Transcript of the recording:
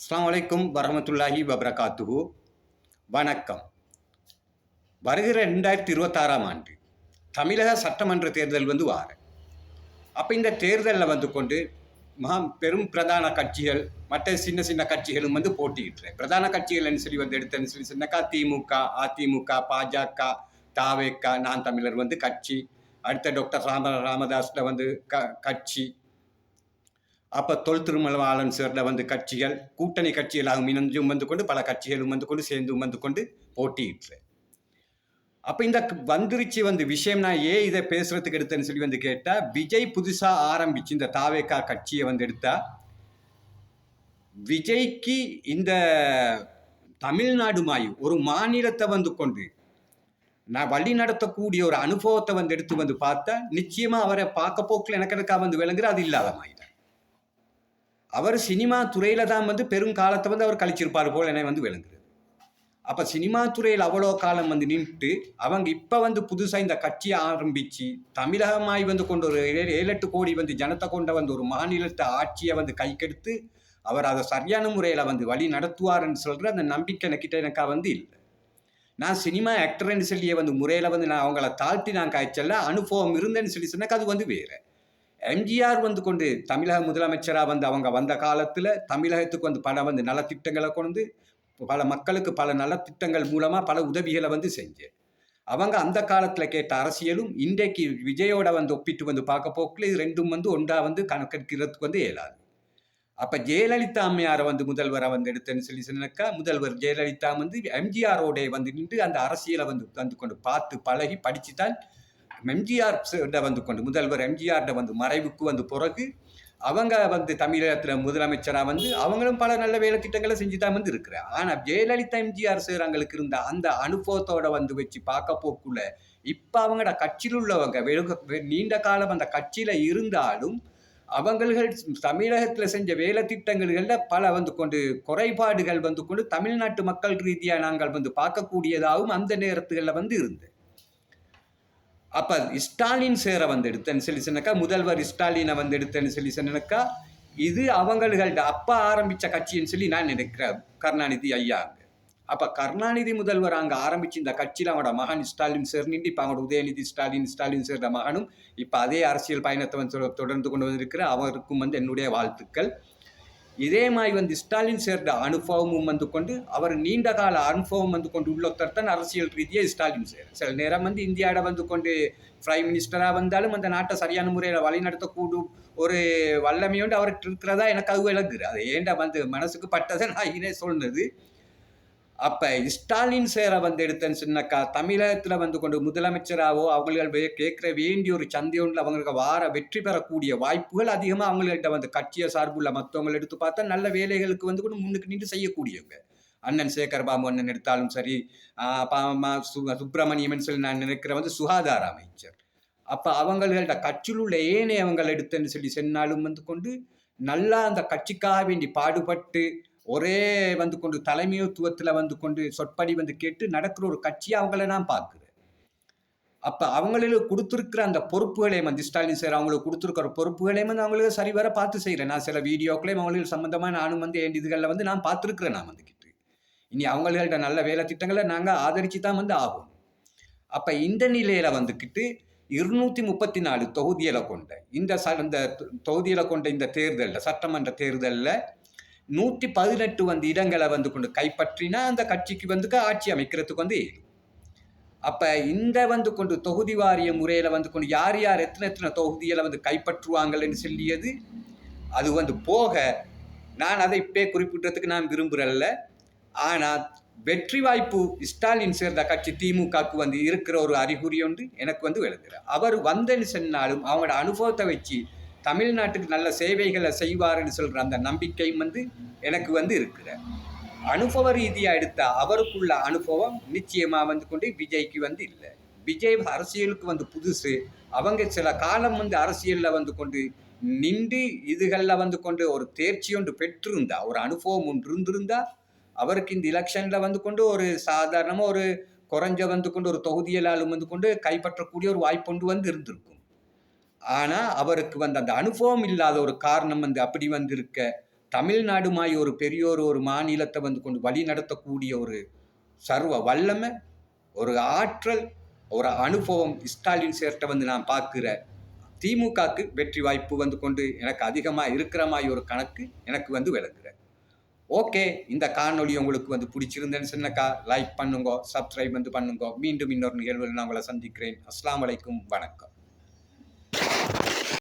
அஸ்லாம் அலைக்கும் வரமத்துல்லாஹி வபரகாத்துஹு. வணக்கம். வருகிற ரெண்டாயிரத்தி இருபத்தாறாம் ஆண்டு தமிழக சட்டமன்ற தேர்தல் வந்து வார. அப்போ இந்த தேர்தலில் வந்து கொண்டு மகா பெரும் பிரதான கட்சிகள் மற்ற சின்ன சின்ன கட்சிகளும் வந்து போட்டியிடுறேன் பிரதான கட்சிகள்னு சொல்லி வந்து எடுத்தேன்னு சொல்லி சின்னக்கா திமுக அதிமுக பாஜக தாவேக்கா நான் தமிழர் வந்து கட்சி. அடுத்த டாக்டர் ராம ராமதாஸில் வந்து க கட்சி. அப்போ தொல் திருமலவாளன் சேர்ந்த வந்து கட்சிகள் கூட்டணி கட்சிகளாகவும் இணைஞ்சும் வந்து கொண்டு பல கட்சிகளும் வந்து கொண்டு சேர்ந்தும் வந்து கொண்டு போட்டியிட்டு. அப்போ இந்த வந்துருச்சு வந்து விஷயம் நான் ஏன் இதை பேசுறதுக்கு எடுத்தேன்னு சொல்லி வந்து கேட்டால் விஜய் புதுசாக ஆரம்பிச்சு இந்த தாவேக்கா கட்சியை வந்து எடுத்தா விஜய்க்கு இந்த தமிழ்நாடு மாயு ஒரு மாநிலத்தை வந்து கொண்டு நான் வழி நடத்தக்கூடிய ஒரு அனுபவத்தை வந்து எடுத்து வந்து பார்த்தா நிச்சயமா அவரை பார்க்க போக்கில் எனக்கு எனக்கா வந்து விளங்குற அது இல்லாத மாதிரி அவர் சினிமா துறையில தான் வந்து பெரும் காலத்தை வந்து அவர் கழிச்சிருப்பார் போல் என வந்து விளங்குறது அப்போ சினிமா துறையில் அவ்வளோ காலம் வந்து நின்றுட்டு அவங்க இப்போ வந்து புதுசாக இந்த கட்சியை ஆரம்பிச்சு தமிழகமாய் வந்து கொண்டு ஒரு ஏழு ஏழு எட்டு கோடி வந்து ஜனத்தை கொண்ட வந்து ஒரு மாநிலத்தை ஆட்சியை வந்து கைக்கெடுத்து அவர் அதை சரியான முறையில் வந்து வழி நடத்துவார்னு சொல்கிற அந்த நம்பிக்கை எனக்கிட்ட எனக்கா வந்து இல்லை. நான் சினிமா ஆக்டர்னு சொல்லியே வந்து முறையில் வந்து நான் அவங்கள தாழ்த்தி நான் காய்ச்சல அனுபவம் இருந்தேன்னு சொல்லி சொன்னாக்க அது வந்து வேறு. எம்ஜிஆர் வந்து கொண்டு தமிழக முதலமைச்சராக வந்து அவங்க வந்த காலத்தில் தமிழகத்துக்கு வந்து பல வந்து நலத்திட்டங்களை கொண்டு பல மக்களுக்கு பல நலத்திட்டங்கள் மூலமாக பல உதவிகளை வந்து செஞ்சேன் அவங்க அந்த காலத்தில் கேட்ட அரசியலும் இன்றைக்கு விஜயோட வந்து ஒப்பிட்டு வந்து பார்க்க போக்கில் இது ரெண்டும் வந்து ஒன்றா வந்து கணக்கெடுக்கிறதுக்கு வந்து இயலாது. அப்போ ஜெயலலிதா அம்மையாரை வந்து முதல்வரை வந்து எடுத்தேன்னு சொல்லி சொன்னாக்கா முதல்வர் ஜெயலலிதா வந்து எம்ஜிஆரோடைய வந்து நின்று அந்த அரசியலை வந்து வந்து கொண்டு பார்த்து பழகி படித்து தான் எம்ஜிஆர் வந்து கொண்டு முதல்வர் எம்ஜிஆர்கிட்ட வந்து மறைவுக்கு வந்து பிறகு அவங்க வந்து தமிழகத்தில் முதலமைச்சராக வந்து அவங்களும் பல நல்ல வேலை திட்டங்களை செஞ்சு தான் வந்து இருக்கிறார். ஆனால் ஜெயலலிதா எம்ஜிஆர் செய்கிறாங்களுக்கு இருந்த அந்த அனுபவத்தோட வந்து வச்சு பார்க்க போக்குள்ள இப்போ அவங்களோட கட்சியில் உள்ளவங்க வெகு வெ- நீண்ட காலம் அந்த கட்சியில் இருந்தாலும் அவங்கள் தமிழகத்தில் செஞ்ச வேலை திட்டங்களில் பல வந்து கொண்டு குறைபாடுகள் வந்து கொண்டு தமிழ்நாட்டு மக்கள் ரீதியாக நாங்கள் வந்து பார்க்கக்கூடியதாகவும் அந்த நேரத்துகளில் வந்து இருந்தது. அப்ப ஸ்டாலின் சேர வந்து எடுத்தேன்னு சொல்லி சொன்னாக்கா முதல்வர் ஸ்டாலினை வந்து எடுத்தேன்னு சொல்லி சொன்னாக்கா இது அவங்கள்ட அப்பா ஆரம்பிச்ச கட்சின்னு சொல்லி நான் நினைக்கிறேன் கருணாநிதி ஐயா அப்ப கருணாநிதி முதல்வர் அங்க ஆரம்பிச்சு இந்த கட்சியில அவனோட மகன் ஸ்டாலின் சேர் நின்று இப்ப அவனோட உதயநிதி ஸ்டாலின் ஸ்டாலின் சேர்ந்த மகனும் இப்ப அதே அரசியல் பயணத்தை வந்து தொடர்ந்து கொண்டு வந்திருக்கிற அவருக்கும் வந்து என்னுடைய வாழ்த்துக்கள். இதே மாதிரி வந்து ஸ்டாலின் சேர்ந்த அனுபவமும் வந்து கொண்டு அவர் நீண்ட கால அனுபவம் வந்து கொண்டு உள்ளொருத்தர் தான் அரசியல் ரீதியாக ஸ்டாலின் சேர். சில நேரம் வந்து இந்தியாவோட வந்து கொண்டு பிரைம் மினிஸ்டராக வந்தாலும் அந்த நாட்டை சரியான முறையில் வழிநடத்தக்கூடும் ஒரு வல்லமையோண்டு அவர்கிட்ட இருக்கிறதா எனக்கு அது விளங்குது. அது ஏன்டா வந்து மனசுக்கு பட்டதை நான் இனே சொன்னது அப்போ ஸ்டாலின் சேர வந்து எடுத்தேன்னு சொன்னாக்கா தமிழகத்தில் வந்து கொண்டு முதலமைச்சராகவோ அவங்களுக்கு கேட்குற வேண்டிய ஒரு சந்தையொன்றில் அவங்களுக்கு வார வெற்றி பெறக்கூடிய வாய்ப்புகள் அதிகமாக அவங்கள்ட்ட வந்து கட்சியை சார்புள்ள மற்றவங்களை எடுத்து பார்த்தா நல்ல வேலைகளுக்கு வந்து கூட முன்னுக்கு நின்று செய்யக்கூடியவங்க. அண்ணன் சேகர் பாபு அண்ணன் எடுத்தாலும் சரி பா- சு சுப்பிரமணியம்னு சொல்லி நான் நினைக்கிற வந்து சுகாதார அமைச்சர். அப்போ அவங்கள்ட்ட கட்சியில் உள்ள ஏனைய அவங்களை எடுத்தேன்னு சொல்லி சென்னாலும் வந்து கொண்டு நல்லா அந்த கட்சிக்காக வேண்டி பாடுபட்டு ஒரே வந்து கொண்டு தலைமைத்துவத்தில் வந்து கொண்டு சொற்படி வந்து கேட்டு நடக்கிற ஒரு கட்சியை அவங்கள நான் பார்க்குறேன். அப்போ அவங்களுக்கு கொடுத்துருக்கிற அந்த பொறுப்புகளையும் வந்து ஸ்டாலின் சார் அவங்களுக்கு கொடுத்துருக்கிற பொறுப்புகளையும் வந்து அவங்களுக்கு சரிவர பார்த்து செய்கிறேன் நான் சில வீடியோக்களையும் அவங்களுக்கு சம்மந்தமாக நானும் வந்து என் இதுகளில் வந்து நான் பார்த்துருக்குறேன் நான் வந்துக்கிட்டு இனி அவங்கள்ட்ட நல்ல வேலை திட்டங்களை நாங்கள் ஆதரித்து தான் வந்து ஆகும் அப்போ இந்த நிலையில் வந்துக்கிட்டு இருநூத்தி முப்பத்தி நாலு தொகுதிகளை கொண்ட இந்த ச இந்த தொகுதியில் கொண்ட இந்த தேர்தலில் சட்டமன்ற தேர்தலில் நூற்றி பதினெட்டு வந்து இடங்களை வந்து கொண்டு கைப்பற்றினா அந்த கட்சிக்கு வந்து ஆட்சி அமைக்கிறதுக்கு வந்து அப்போ இந்த வந்து கொண்டு தொகுதி வாரிய முறையில் வந்து கொண்டு யார் யார் எத்தனை எத்தனை தொகுதிகளை வந்து கைப்பற்றுவாங்கன்னு சொல்லியது அது வந்து போக நான் அதை இப்பே குறிப்பிட்டதுக்கு நான் விரும்புகிறல்ல ஆனால் வெற்றி வாய்ப்பு ஸ்டாலின் சேர்ந்த கட்சி திமுகவுக்கு வந்து இருக்கிற ஒரு அறிகுறி ஒன்று எனக்கு வந்து விளங்குறார் அவர் வந்தேன்னு சொன்னாலும் அவங்களோட அனுபவத்தை வச்சு தமிழ்நாட்டுக்கு நல்ல சேவைகளை செய்வார்னு சொல்கிற அந்த நம்பிக்கையும் வந்து எனக்கு வந்து இருக்கிற. அனுபவ ரீதியாக எடுத்த அவருக்குள்ள அனுபவம் நிச்சயமாக வந்து கொண்டு விஜய்க்கு வந்து இல்லை. விஜய் அரசியலுக்கு வந்து புதுசு. அவங்க சில காலம் வந்து அரசியலில் வந்து கொண்டு நின்று இதுகளில் வந்து கொண்டு ஒரு தேர்ச்சி ஒன்று பெற்றிருந்தா ஒரு அனுபவம் ஒன்று இருந்திருந்தா அவருக்கு இந்த எலெக்ஷனில் வந்து கொண்டு ஒரு சாதாரணமாக ஒரு குறைஞ்ச வந்து கொண்டு ஒரு தொகுதியலாலும் வந்து கொண்டு கைப்பற்றக்கூடிய ஒரு வாய்ப்பு ஒன்று வந்து இருந்திருக்கும். ஆனால் அவருக்கு வந்து அந்த அனுபவம் இல்லாத ஒரு காரணம் வந்து அப்படி வந்து இருக்க தமிழ்நாடுமாய் ஒரு பெரியோர் ஒரு மாநிலத்தை வந்து கொண்டு வழி நடத்தக்கூடிய ஒரு சர்வ வல்லமை ஒரு ஆற்றல் ஒரு அனுபவம் ஸ்டாலின் சேர்ட்ட வந்து நான் பார்க்குற திமுகக்கு வெற்றி வாய்ப்பு வந்து கொண்டு எனக்கு அதிகமாக இருக்கிற மாதிரி ஒரு கணக்கு எனக்கு வந்து விளக்குற ஓகே இந்த காணொலி உங்களுக்கு வந்து பிடிச்சிருந்தேன்னு சொன்னக்கா லைக் பண்ணுங்க சப்ஸ்கிரைப் வந்து பண்ணுங்க. மீண்டும் இன்னொரு நிகழ்வில் நான் உங்களை சந்திக்கிறேன். அஸ்லாம் வலைக்கும் வணக்கம்.